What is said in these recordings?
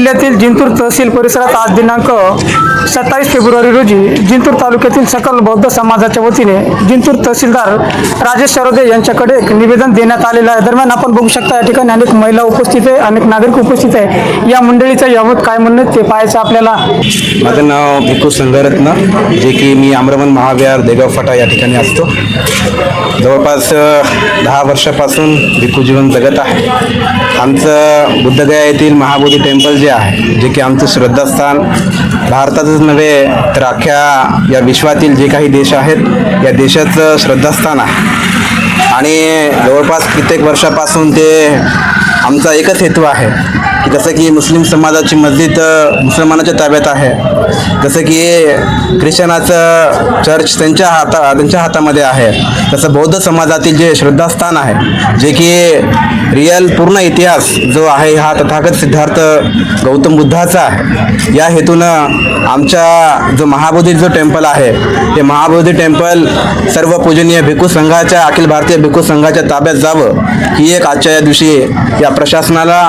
जिल्ह्यातील जिंतूर तहसील परिसरात आज दिनांक सत्तावीस फेब्रुवारी रोजी जिंतूर तालुक्यातील सकल बौद्ध समाजाच्या वतीने जिंतूर तहसीलदार राजेश सरोदे यांच्याकडे एक निवेदन देण्यात आलेलं आहे. दरम्यान आपण बघू शकता या ठिकाणी अनेक महिला उपस्थित आहे अनेक नागरिक उपस्थित आहे. या मंडळीचं यावत काय म्हणणं ते पाहायचं आपल्याला. माझं नाव भिकू संघरत्न जे की मी आम्रमन महाविहार देगाव फाटा या ठिकाणी असतो. जवळपास दहा वर्षापासून भिक्खू जीवन जगत आहे. आमचं बुद्धगया येथील महाबोधी टेम्पल जे आहे. जे की आमचं श्रद्धास्थान भारतातच नव्हे तर अख्ख्या या विश्वातील जे काही देश आहेत या देशाचं श्रद्धास्थान आहे. आणि जवळपास कित्येक वर्षापासून ते आमचा एकच हेतू आहे. जसं की मुस्लिम समाजाची मस्जिद मुसलमानाच्या ताब्यात आहे. जसं की ख्रिश्चनाचं चर्च त्यांच्या हाता त्यांच्या हातामध्ये आहे. तसं बौद्ध समाजातील जे श्रद्धास्थान आहे जे की रिअल पूर्ण इतिहास जो आहे हा तथागत सिद्धार्थ गौतम बुद्धाचा आहे. या हेतूनं आमच्या जो महाबोधी जो टेम्पल आहे ते महाबोधी टेम्पल सर्व पूजनीय भिक्खू संघाच्या अखिल भारतीय भिक्खू संघाच्या ताब्यात जावं ही एक आजच्या या दिवशी या प्रशासनाला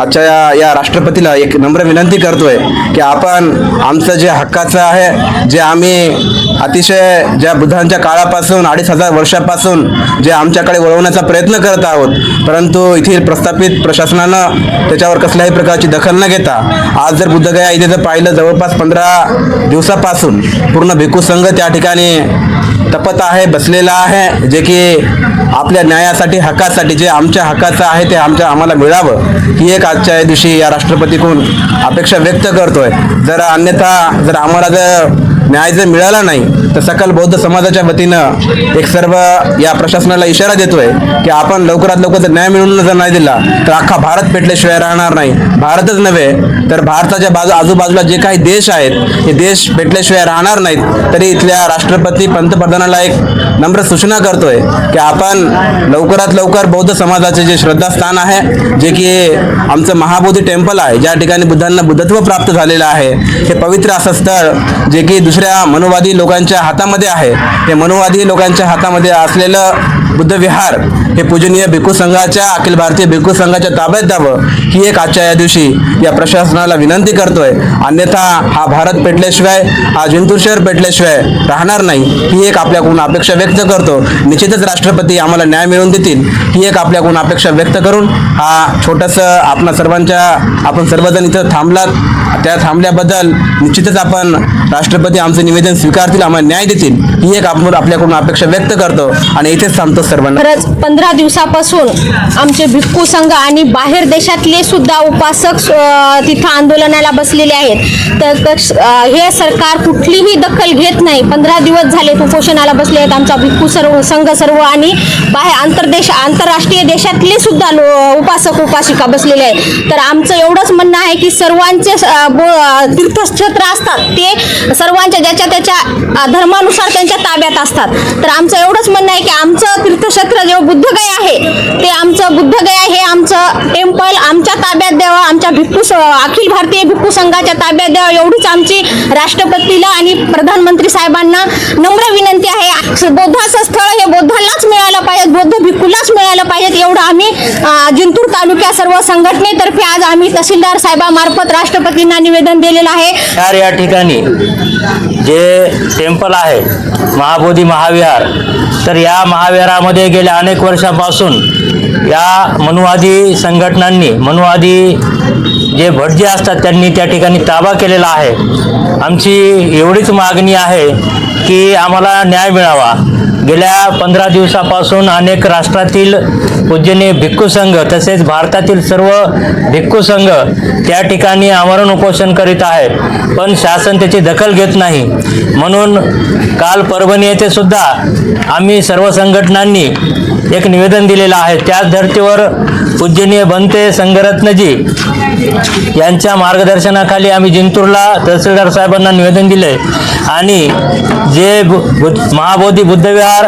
आजच्या या- या राष्ट्रपतीला एक नम्र विनंती करतोय की आपण आमचं जे हक्काचं आहे जे आम्ही अतिशय ज्या बुद्धांच्या काळापासून अडीच हजार वर्षापासून जे आमच्याकडे वळवण्याचा प्रयत्न करत आहोत परंतु येथील प्रस्थापित प्रशासनानं त्याच्यावर कसल्याही प्रकारची दखल न घेता आज जर बुद्धगया इथे जर पाहिलं जवळपास पंधरा दिवसापासून पूर्ण भिक्खू संघ त्या ठिकाणी तपत आहे बसलेला आहे जे की आपल्या न्यायासाठी हक्कासाठी जे आमच्या हक्काचं आहे ते आमच्या आम्हाला मिळावं ही एक आजच्या या दिवशी या राष्ट्रपतीकडून अपेक्षा व्यक्त करतोय. जर अन्यथा जर आम्हाला जर न्याय जर मिळाला नाही तर सकल बौद्ध समाजाच्या वतीनं एक सर्व या प्रशासनाला इशारा देतोय की आपण लवकरात लवकर जर न्याय मिळवून जर नाही दिला तर अख्खा भारत पेटल्याशिवाय राहणार नाही. भारतच नव्हे तर भारताच्या बाजू आजूबाजूला जे काही देश आहेत हे देश पेटल्याशिवाय राहणार नाहीत. तरी इथल्या राष्ट्रपती पंतप्रधानाला एक नम्र सूचना करतोय की आपण लवकरात लवकर बौद्ध समाजाचे जे श्रद्धास्थान आहे जे की आमचं महाबोधी टेम्पल आहे ज्या ठिकाणी बुद्धांना बुद्धत्व प्राप्त झालेलं आहे हे पवित्र असं स्थळ जे की दुसऱ्या मनोवादी लोकांच्या हातामध्ये आहे. हे मनोवादी लोकांच्या हातामध्ये असलेलं बुद्ध विहार हे पूजनीय भिक्खू संघाच्या अखिल भारतीय भिक्खू संघाच्या ताब्यात द्यावं ही एक आजच्या या दिवशी या प्रशासनाला विनंती करतोय. अन्यथा हा भारत पेटल्याशिवाय हा जिंतूर शहर पेटल्याशिवाय राहणार नाही. ही एक आपल्याकडून अपेक्षा व्यक्त करतो. निश्चितच राष्ट्रपती आम्हाला न्याय मिळवून देतील. ही एक आपल्याकडून अपेक्षा व्यक्त करून हा छोटंसं आपणा सर्वांच्या आपण सर्वजण इथं थांबलात. त्या थांबल्याबद्दल निश्चितच आपण राष्ट्रपती आमचं निवेदन स्वीकारतील आम्हाला न्याय देतील. ही एक आपण आपल्याकडून अपेक्षा व्यक्त करतो. आणि इथेच थांबतो. सर्वांना. खरंच पंधरा दिवसापासून आमचे भिक्खू संघ आणि बाहेर देशातले सुद्धा उपासक तिथं आंदोलनाला बसलेले आहेत. तर हे सरकार कुठलीही दखल घेत नाही. पंधरा दिवस झाले उपोषणाला बसले आहेत आमचा भिक्खू सर्व संघ सर्व आणि बाहेर आंतरदेश आंतरराष्ट्रीय देशातले सुद्धा लो उपासक उपासिका बसलेले आहेत. तर आमचं एवढंच म्हणणं आहे की सर्वांचे तीर्थक्षेत्र असतात ते सर्वांच्या ज्याच्या त्याच्या धर्मानुसार त्यांच्या ताब्यात असतात. तर आमचं एवढंच म्हणणं आहे की आमचं तीर्थक्षेत्र जे बुद्धगया आहे ते आमचं बुद्धगया हे आमचं टेम्पल आमच्या ताब्यात द्यावं आमच्या भिक्खू अखिल भारतीय भिक्खू संघाच्या ताब्यात द्यावं एवढीच आमची राष्ट्रपतीला आणि प्रधानमंत्री साहेबांना नम्र विनंती आहे. बौद्धाचं स्थळ हे बौद्धांनाच मिळालं पाहिजे बौद्ध मिळायला पाहिजेत एवढं आम्ही जिंतूर तालुक्या सर्व संघटनेतर्फे आज आम्ही तहसीलदार साहेबामार्फत राष्ट्रपतींना निवेदन दिलेलं आहे. तर या ठिकाणी जे टेम्पल आहे महाबोधी महाविहार तर या महाविहारामध्ये गेल्या अनेक वर्षापासून या मनुवादी संघटनांनी मनुवादी जे भटजी असतात त्यांनी त्या ठिकाणी ताबा केलेला आहे. आमची एवढीच मागणी आहे की आम्हाला न्याय मिळावा. गेल्या पंधरा दिवसापासून अनेक राष्ट्रातील पूजनीय भिक्खू संघ तसेच भारतातील सर्व भिक्खू संघ त्या ठिकाणी आमरण उपोषण करीत आहेत. पण शासन त्याची दखल घेत नाही. म्हणून काल परभणी येथे सुद्धा आम्ही सर्व संघटनांनी एक निवेदन दिलेलं आहे. त्याच धर्तीवर पूजनीय बनते संघरत्नजी यांच्या मार्गदर्शनाखाली आम्ही जिंतूरला तहसीलदार साहेबांना निवेदन दिले. आणि जे बु- महाबोधी बुद्धविहार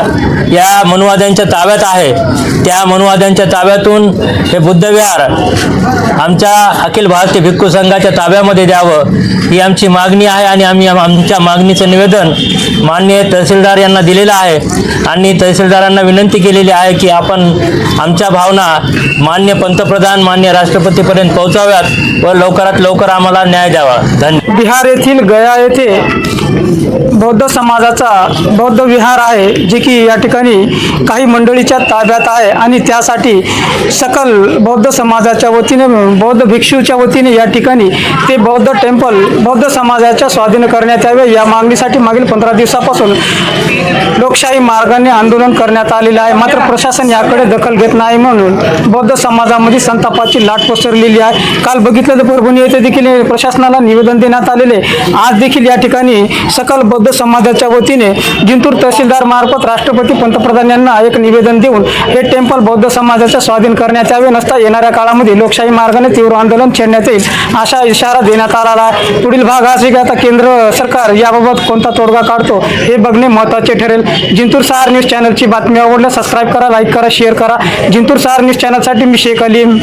या मनुवाद्यांच्या ताब्यात आहे त्या मनुवाद्यांच्या ताब्यातून हे बुद्धविहार आमच्या अखिल भारतीय भिक्खू संघाच्या ताब्यामध्ये द्यावं ही आमची मागणी आहे आणि आम्ही आमच्या मागणीचं निवेदन माननीय तहसीलदार यांना दिलेलं आहे आणि तहसीलदारांना विनंती केलेली आहे की आपण आमच्या भावना मान्य पंतप्रधान मान्य राष्ट्रपतीपर्यंत पोहोचाव्यात व लवकरात लवकर आम्हाला न्याय द्यावा. धन्यवाद बिहार येथील गया येथे बौद्ध समाजाचा बौद्ध विहार आहे जे की या ठिकाणी काही मंडळीच्या ताब्यात आहे आणि त्यासाठी सकल बौद्ध समाजाच्या वतीने बौद्ध भिक्षूच्या वतीने या ठिकाणी ते बौद्ध टेम्पल बौद्ध समाजाच्या स्वाधीन करण्यात यावे. या मागणीसाठी मागील पंधरा दिवसापासून लोकशाही मार्गाने आंदोलन करण्यात आलेलं आहे. मात्र प्रशासन याकडे दखल घेत नाही म्हणून बौद्ध समाजामध्ये संतापाची लाट पसरलेली आहे. काल बघितलं तर परभणी येथे देखील प्रशासनाला निवेदन देण्यात आलेले आज देखील या ठिकाणी सकल बौद्ध समाजाच्या वतीने जिंतूर तहसीलदार मार्फत राष्ट्रपती पंतप्रधान यांना एक निवेदन देऊन हे टेम्पल बौद्ध समाजाच्या स्वाधीन करण्यात यावे नसता येणाऱ्या काळामध्ये लोकशाही मार्गाने तीव्र आंदोलन छेडण्यात येईल. अशा इशारा देण्यात आला आहे. पुढील भाग असे की आता केंद्र सरकार याबाबत कोणता तोडगा काढतो हे बघणे महत्त्वाचे ठरेल. जिंतूर सहार न्यूज चॅनलची बातमी आवडल्या सबस्क्राईब करा लाईक करा शेअर करा. जिंतूर सहार न्यूज चॅनलसाठी मी शेख अलीम.